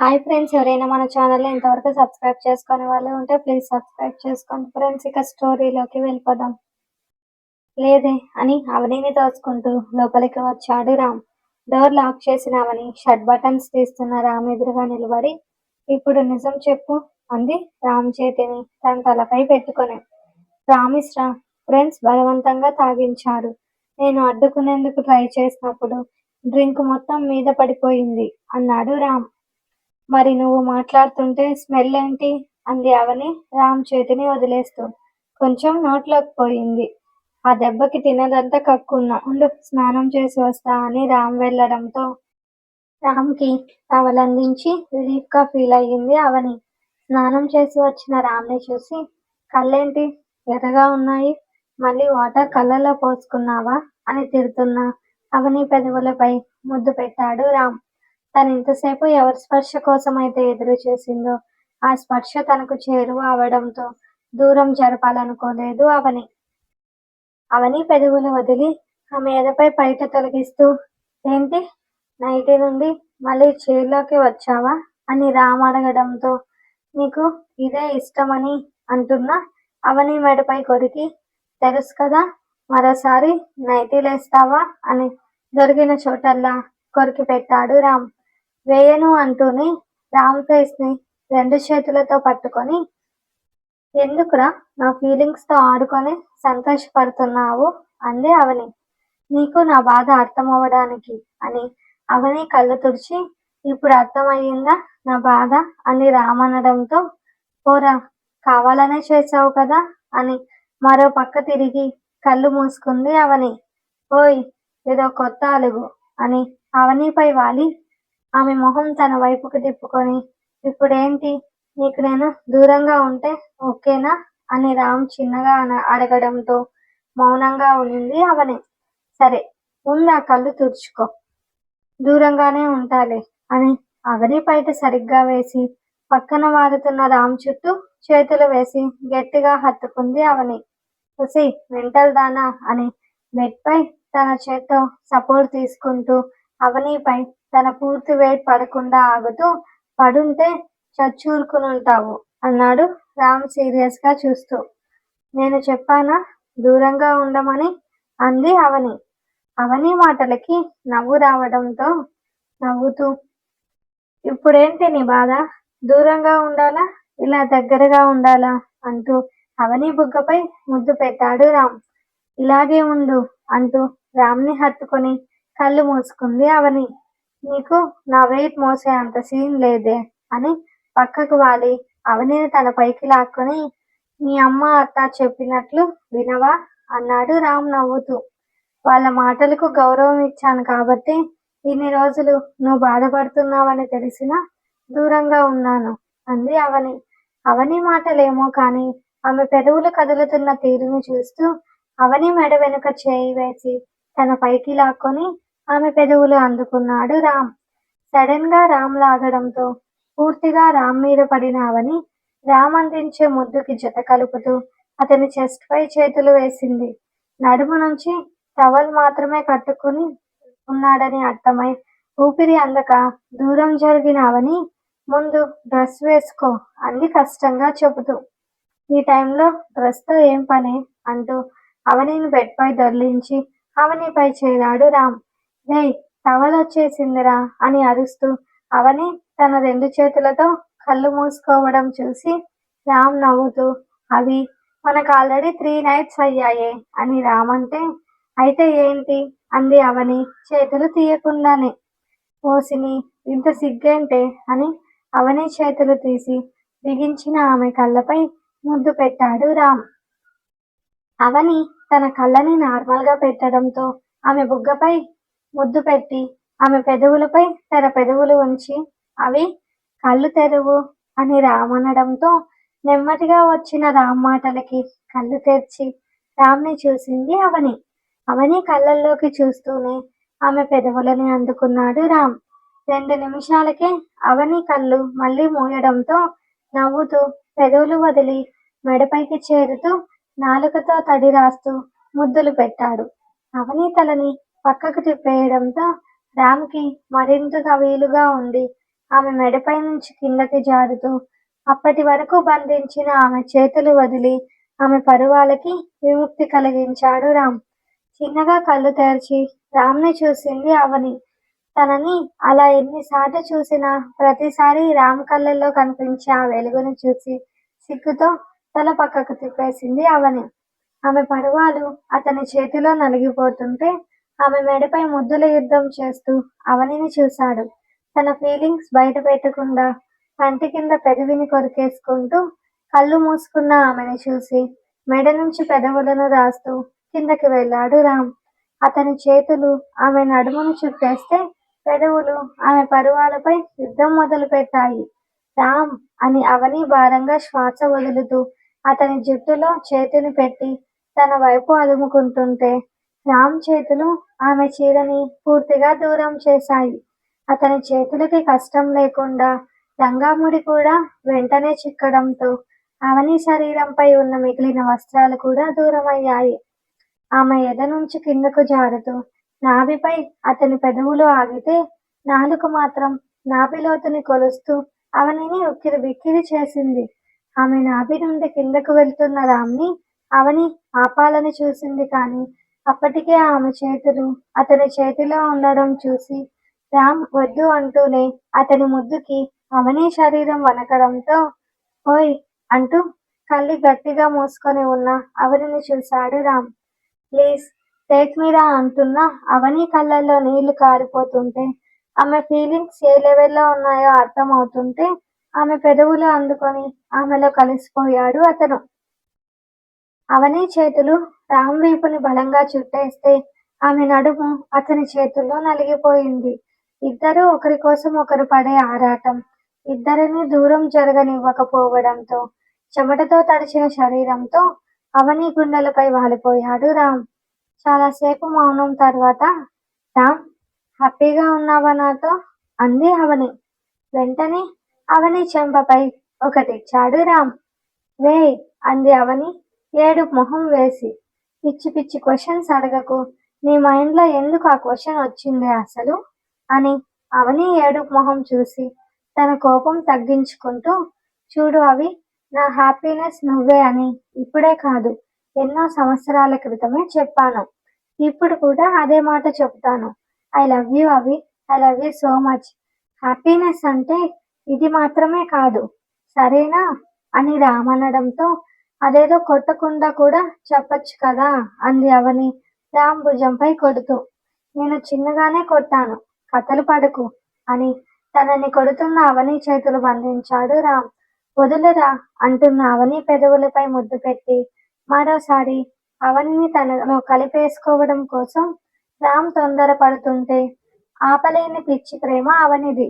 Hi friends ఎవరైనా మన channel ఇంతవరకు సబ్స్క్రైబ్ చేసుకునే వాళ్ళు ఉంటే ప్లీజ్ సబ్స్క్రైబ్ చేసుకోండి. ఫ్రెండ్స్ ఇక స్టోరీలోకి వెళ్ళిపోదాం. లేదే అని అవనిని తోచుకుంటూ లోపలికి వచ్చాడు రామ్. డోర్ లాక్ చేసిన అవని షర్ట్ బటన్స్ తీస్తున్న రామ్ ఎదురుగా నిలబడి ఇప్పుడు నిజం చెప్పు అంది రామ్ చేతిని తన తలపై పెట్టుకొని. ప్రామిస్ రా. ఫ్రెండ్స్ బలవంతంగా తాగించాడు. నేను అడ్డుకునేందుకు ట్రై చేసినప్పుడు డ్రింక్ మొత్తం మీద పడిపోయింది అన్నాడు రామ్. మరి నువ్వు మాట్లాడుతుంటే స్మెల్ ఏంటి? అంది అవని రామ్ చేతిని వదిలేస్తూ. కొంచెం నోట్లోకి పోయింది. ఆ దెబ్బకి తినదంతా కక్కున్నా. ఉండు స్నానం చేసి వస్తా అని రామ్ వెళ్ళడంతో రామ్కి టవలందించి రిలీఫ్గా ఫీల్ అయ్యింది అవని. స్నానం చేసి వచ్చిన రామ్ని చూసి కళ్ళేంటి? ఎర్రగా ఉన్నాయి. మళ్ళీ వాటర్ కళ్ళలో పోసుకున్నావా? అని తిడుతున్నా అవని పెదవులపై ముద్దు పెట్టాడు రామ్. తను ఇంతసేపు ఎవరి స్పర్శ కోసం అయితే ఎదురు చేసిందో ఆ స్పర్శ తనకు చేరువ అవడంతో దూరం జరపాలనుకోలేదు అవని. అవని పెదవులు వదిలి ఆమె ఎదపై పైట తొలగిస్తూ ఏంటి? నైటీ నుండి మళ్ళీ చేరులోకి వచ్చావా? అని రామ్ అడగడంతో నీకు ఇదే ఇష్టమని అంటున్నా? అవని మెడపై కొరికి తెలుసు కదా మరోసారి నైటీలేస్తావా అని దొరికిన చోటల్లా కొరికి పెట్టాడు రామ్. వేయను అంటూనే రామ్ ఫేస్ని రెండు చేతులతో పట్టుకొని ఎందుకురా నా ఫీలింగ్స్తో ఆడుకొని సంతోషపడుతున్నావు? అంది అవని. నీకు నా బాధ అర్థమవ్వడానికి అని అవని కళ్ళు తుడిచి ఇప్పుడు అర్థమయ్యిందా నా బాధ? అని రామ్ అనడంతో పోరా కావాలనే చేసావు కదా? అని మరో పక్క తిరిగి కళ్ళు మూసుకుంది అవని. ఓయ్ ఏదో కొత్త అలుగు అని అవనిపై వాలి. ఆమె మొహం తన వైపుకు తిప్పుకొని ఇప్పుడేంటి? నీకు నేను దూరంగా ఉంటే ఓకేనా? అని రామ్ చిన్నగా అడగడంతో మౌనంగా ఉండింది అవని. సరే ఉందా కళ్ళు తుడుచుకో. దూరంగానే ఉంటాలే అని అవని బయట సరిగ్గా వేసి పక్కన వాడుతున్న రామ్ చుట్టూ చేతులు వేసి గట్టిగా హత్తుకుంది అవని. చూసి మెంటల్ దానా? అని బెడ్ పై తన చేత్తో సపోర్ట్ తీసుకుంటూ అవనిపై తన పూర్తి వెయిట్ పడకుండా ఆగుతూ పడుంటే చచ్చూరుకునుంటావు అన్నాడు రామ్ సీరియస్గా చూస్తూ. నేను చెప్పానా? దూరంగా ఉండమని? అంది అవని. అవని మాటలకి నవ్వు రావడంతో నవ్వుతూ ఇప్పుడేంటి నీ బాధ? దూరంగా ఉండాలా? ఇలా దగ్గరగా ఉండాలా? అంటూ అవని బుగ్గపై ముద్దు పెట్టాడు రామ్. ఇలాగే ఉండు అంటూ రామ్ని హత్తుకొని కళ్ళు మూసుకుంది అవని. నీకు నా వెయిట్ మోసే అంత సీన్ లేదే అని పక్కకు వాలి. అవనిని తన పైకి లాక్కొని మీ అమ్మ అత్త చెప్పినట్లు వినవా? అన్నాడు రామ్ నవ్వుతూ. వాళ్ళ మాటలకు గౌరవం ఇచ్చాను కాబట్టి ఇన్ని రోజులు నువ్వు బాధపడుతున్నావని తెలిసినా దూరంగా ఉన్నాను అంది అవని. అవని మాటలేమో కానీ ఆమె పెదవులు కదులుతున్న తీరును చూస్తూ అవని మెడ వెనుక చేయి వేసి తన పైకి లాక్కొని ఆమె పెదవులు అందుకున్నాడు రామ్. సడన్గా రామ్ లాగడంతో పూర్తిగా రామ్ మీద పడినావని రామ్ అందించే ముద్దుకి జత కలుపుతూ అతని చెస్ట్ పై చేతులు వేసింది. నడుము నుంచి టవల్ మాత్రమే కట్టుకుని ఉన్నాడని అర్థమై ఊపిరి అందక దూరం జరిగినావని ముందు డ్రెస్ వేసుకో అంది కష్టంగా చెబుతూ. ఈ టైంలో డ్రెస్తో ఏం పని అంటూ అవనిని బెడ్ పై దొర్లించి అవనిపై చేరాడు రామ్. రే టవల్ వచ్చేసిందిరా అని అరుస్తూ అవని తన రెండు చేతులతో కళ్ళు మూసుకోవడం చూసి రామ్ నవ్వుతూ అవి మనకు ఆల్రెడీ త్రీ నైట్స్ అయ్యాయే అని రామ్ అంటే అయితే ఏంటి? అంది అవని చేతులు తీయకుండానే. ఓసిని ఇంత సిగ్గేంటే? అని అవని చేతులు తీసి బిగించిన ఆమె కళ్ళపై ముద్దు పెట్టాడు రామ్. అవని తన కళ్ళని నార్మల్గా పెట్టడంతో ఆమె బుగ్గపై ముద్దు పెట్టి ఆమె పెదవులపై తెర పెదవులు ఉంచి అవి కళ్ళు తెరువు అని రామనడంతో నెమ్మదిగా వచ్చిన రామ్ మాటలకి కళ్ళు తెరిచి రామ్ని చూసింది అవని. అవని కళ్ళల్లోకి చూస్తూనే ఆమె పెదవులని అందుకున్నాడు రామ్. రెండు నిమిషాలకే అవని కళ్ళు మళ్ళీ మూయడంతో నవ్వుతూ పెదవులు వదిలి మెడపైకి చేరుతూ నాలుకతో తడి రాస్తూ ముద్దులు పెట్టాడు. అవని తలని పక్కకు తిప్పేయడంతో రామ్కి మరింతగా వీలుగా ఉండి ఆమె మెడపై నుంచి కిందకి జారుతూ అప్పటి వరకు బంధించిన ఆమె చేతులు వదిలి ఆమె పరువాలకి విముక్తి కలిగించాడు రామ్. చిన్నగా కళ్ళు తెరిచి రామ్ని చూసింది అవని. తనని అలా ఎన్నిసార్లు చూసినా ప్రతిసారి రామ్ కళ్ళల్లో కనిపించే ఆ వెలుగును చూసి సిగ్గుతో తల పక్కకు తిప్పేసింది అవని. ఆమె పరువాలు అతని చేతిలో నలిగిపోతుంటే ఆమె మెడపై ముద్దుల యుద్ధం చేస్తూ అవనిని చూశాడు. తన ఫీలింగ్స్ బయట పెట్టకుండా కంటి కింద పెదవిని కొరికేసుకుంటూ కళ్ళు మూసుకున్న ఆమెను చూసి మెడ నుంచి పెదవులను రాస్తూ కిందకి వెళ్ళాడు రామ్. అతని చేతులు ఆమె నడుమును చుట్టేస్తే పెదవులు ఆమె పరువాలపై యుద్ధం మొదలు పెట్టాయి రామ్ అని అవని భారంగా శ్వాస వదులుతూ అతని జుట్టులో చేతిని పెట్టి తన వైపు అదుముకుంటుంటే రామ్ చేతులు ఆమె చీరని పూర్తిగా దూరం చేశాయి. అతని చేతులకి కష్టం లేకుండా రంగాముడి కూడా వెంటనే చిక్కడంతో అవని శరీరంపై ఉన్న మిగిలిన వస్త్రాలు కూడా దూరమయ్యాయి. ఆమె ఎద నుంచి కిందకు జారుతూ నాభిపై అతని పెదవులు ఆగితే నాలుక మాత్రం నాభిలోతుని కొలుస్తూ అవనిని ఉక్కిరి బిక్కిరి చేసింది. ఆమె నాభి నుండి కిందకు వెళ్తున్న రామ్ని అవని ఆపాలని చూసింది కానీ అప్పటికే ఆమె చేతులు అతని చేతిలో ఉండడం చూసి రామ్ వద్దు అంటూనే అతని ముద్దుకి అవని శరీరం వనకడంతో ఓయ్ అంటూ కళ్ళు గట్టిగా మూసుకొని ఉన్న అవనిని చూశాడు రామ్. ప్లీజ్ టేక్ మీరా అంటున్న అవని కళ్ళల్లో నీళ్ళు కారిపోతుంటే ఆమె ఫీలింగ్స్ ఏ లెవెల్లో ఉన్నాయో అర్థం అవుతుంటే ఆమె పెదవులు అందుకొని ఆమెలో కలిసిపోయాడు అతను. అవని చేతులు రామ్ వీపుని బలంగా చుట్టేస్తే ఆమె నడుము అతని చేతుల్లో నలిగిపోయింది. ఇద్దరు ఒకరి కోసం ఒకరు పడే ఆరాటం. ఇద్దరిని దూరం జరగనివ్వకపోవడంతో చెమటతో తడిచిన శరీరంతో అవని గుండెలపై వాలిపోయాడు రామ్. చాలాసేపు మౌనం తర్వాత రామ్ హ్యాపీగా ఉన్నావా నాతో? అంది అవని. వెంటనే అవని చెంపపై ఒకటిచ్చాడు రామ్. వే అంది అవని. ఏడు మొహం వేసి పిచ్చి పిచ్చి క్వశ్చన్స్ అడగకు. నీ మైండ్లో ఎందుకు ఆ క్వశ్చన్ వచ్చింది అసలు? అని అవని ఏడు మొహం చూసి తన కోపం తగ్గించుకుంటూ చూడు అవి నా హ్యాపీనెస్ నువ్వే అని. ఇప్పుడే కాదు ఎన్నో సంవత్సరాల క్రితమే చెప్పాను. ఇప్పుడు కూడా అదే మాట చెప్తాను. ఐ లవ్ యూ అవి I love you so much happiness అంటే ఇది మాత్రమే కాదు సరేనా? అని రామనడంతో అదేదో కొట్టకుండా కూడా చెప్పొచ్చు కదా అంది అవని రామ్ భుజంపై కొడుతూ. నేను చిన్నగానే కొట్టాను కథలు పడకు అని తనని కొడుతున్న అవని చేతులు బంధించాడు రామ్. వదులురా అంటున్న అవని పెదవులపై ముద్దు పెట్టి మరోసారి అవనిని తనలో కలిపేసుకోవడం కోసం రామ్ తొందరపడుతుంటే ఆపలేని పిచ్చి ప్రేమ అవనిది.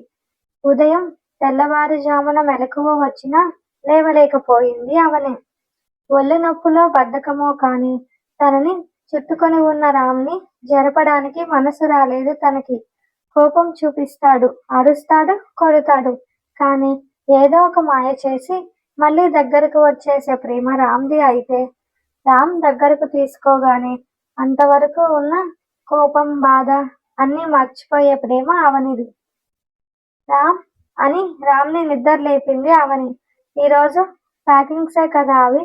ఉదయం తెల్లవారుజామున మెలకువ వచ్చినా లేవలేకపోయింది అవనే. ఒళ్ళు నొప్పులో బద్ధకమో కాని తనని చుట్టుకొని ఉన్న రామ్ని జరపడానికి మనసు రాలేదు తనకి. కోపం చూపిస్తాడు అరుస్తాడు కొడతాడు. కానీ ఏదో ఒక మాయ చేసి మళ్ళీ దగ్గరకు వచ్చేసే ప్రేమ రామ్ది అయితే రామ్ దగ్గరకు తీసుకోగానే అంతవరకు ఉన్న కోపం బాధ అన్నీ మర్చిపోయే ప్రేమ అవనిది. రామ్ అని రామ్ని నిద్ర లేపింది అవని. ఈరోజు ప్యాకింగ్సే కదా అవి?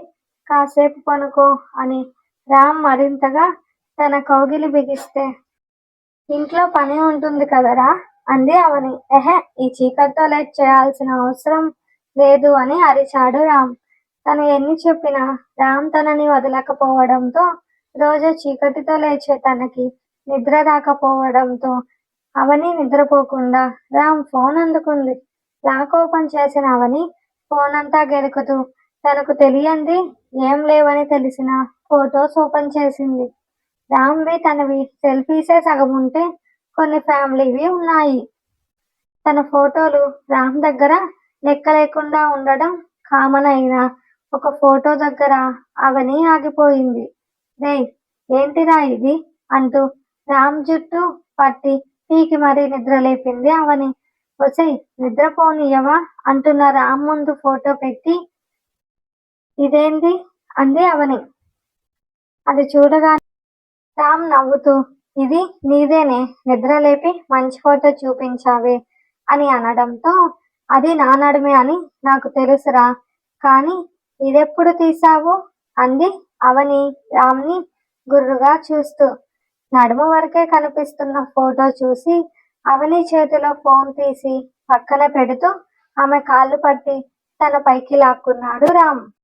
కాసేపు పనుకో అని రామ్ మరింతగా తన కౌగిలి బిగిస్తే. ఇంట్లో పని ఉంటుంది కదరా? అంది అవని. ఎహె ఈ చీకటితో లేట్ చేయాల్సిన అవసరం లేదు అని అరిచాడు రామ్. తను ఎన్ని చెప్పినా రామ్ తనని వదలకపోవడంతో రోజు చీకటితో లేచే తనకి నిద్ర రాకపోవడంతో అవని నిద్రపోకుండా రామ్ ఫోన్ అందుకుంది. లాక్ ఓపెన్ చేసిన అవని ఫోన్ అంతా గెలుకుతూ తనకు తెలియంది ఏం లేవని తెలిసిన ఫొటోస్ ఓపెన్ చేసింది. రామ్వి తనవి సెల్ఫీసే సగం ఉంటే కొన్ని ఫ్యామిలీవి ఉన్నాయి. తన ఫోటోలు రామ్ దగ్గర లెక్క లేకుండా ఉండడం కామన్ అయినా ఒక ఫోటో దగ్గర అవని ఆగిపోయింది. రే ఏంటిరా ఇది? అంటూ రామ్ జుట్టు పట్టి పీకి మరీ నిద్ర లేపింది అవని. వచ్చే నిద్రపోనియవా? అంటున్న రామ్ ముందు ఫోటో పెట్టి ఇదేంది? అంది అవని. అది చూడగానే రామ్ నవ్వుతూ ఇది నీదేనే నిద్రలేపి మంచి ఫోటో చూపించావే అని అనడంతో అది నా నడుమే అని నాకు తెలుసురా కానీ ఇదెప్పుడు తీసావు అంది అవని రామ్ని గుర్రుగా చూస్తూ. నడుము వరకే కనిపిస్తున్న ఫోటో చూసి అవని చేతిలో ఫోన్ తీసి పక్కన పెడుతూ ఆమె కాళ్ళు పట్టి తన పైకి లాక్కున్నాడు రామ్.